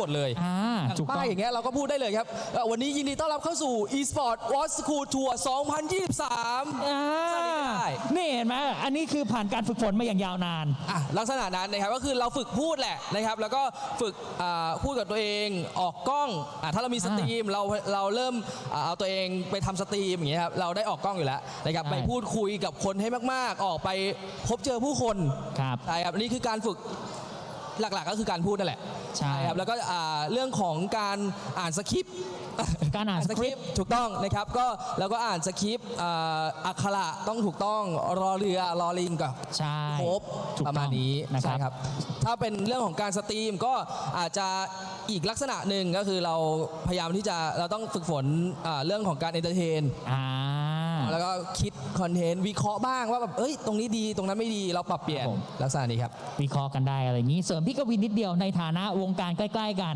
หมดเลยอ่าอย่างถูกต้อป้างยอย่างเงี้ยเราก็พูดได้เลยครับเอ่อวันนี้ยินดีต้อนรับเข้าสู่ eSport Watch School Tour 2023 อ่าได้ นี่เห็นไหมอันนี้คือผ่านการฝึกฝนมาอย่างยาวนาน อะลักษณะนั้นนะครับก็คือเราฝึกพูดแหละนะครับ แล้วก็ฝึกอ่าพูดกับตัวเองออกกล้องอะถ้าเรามีสตรีมเราเราเริ่มอ่าเอาตัวเองไปทำสตรีมอย่างเงี้ยครับเราได้ออกกล้องอยู่แล้วนะครับใช่ ไปพูดคุยกับคนให้มากๆ ออกไปพบเจอผู้คนครับ ใช่ครับอันนี่คือการฝึก หลักๆก็คือการพูดนั่นแหละใช่ครับแล้วก็อ่าเรื่องของการอ่านสคริปต์ การอ่านสคริปต์ ถูกต้องนะครับก็แล้วก็อ่านสคริปต์อ่าอักขระต้องถูกต้องรอเรือรอลิงก่อนใช่ ครบถูกประต้มาอณงนี้นะครับ ใช่ครับ ถ้าเป็นเรื่องของการสตรีมก็อาจจะอีกลักษณะหนึ่งก็คือเราพยายามที่จะเราต้องฝึกฝนอ่าเรื่องของการเอนเตอร์เทน อ่าแล้วก็ คิดคอนเทนต์วิเคราะห์บ้างว่าแบบเอ้ยตรงนี้ดีตรงนั้นไม่ดีเราปรับเปลี่ยนครับผม ลักษณะนี้ครับ วิเคราะห์กันได้อะไรอย่างนี้ เสริมพี่กวินนิดเดียวในฐานะวงการใกล้ ๆ กัน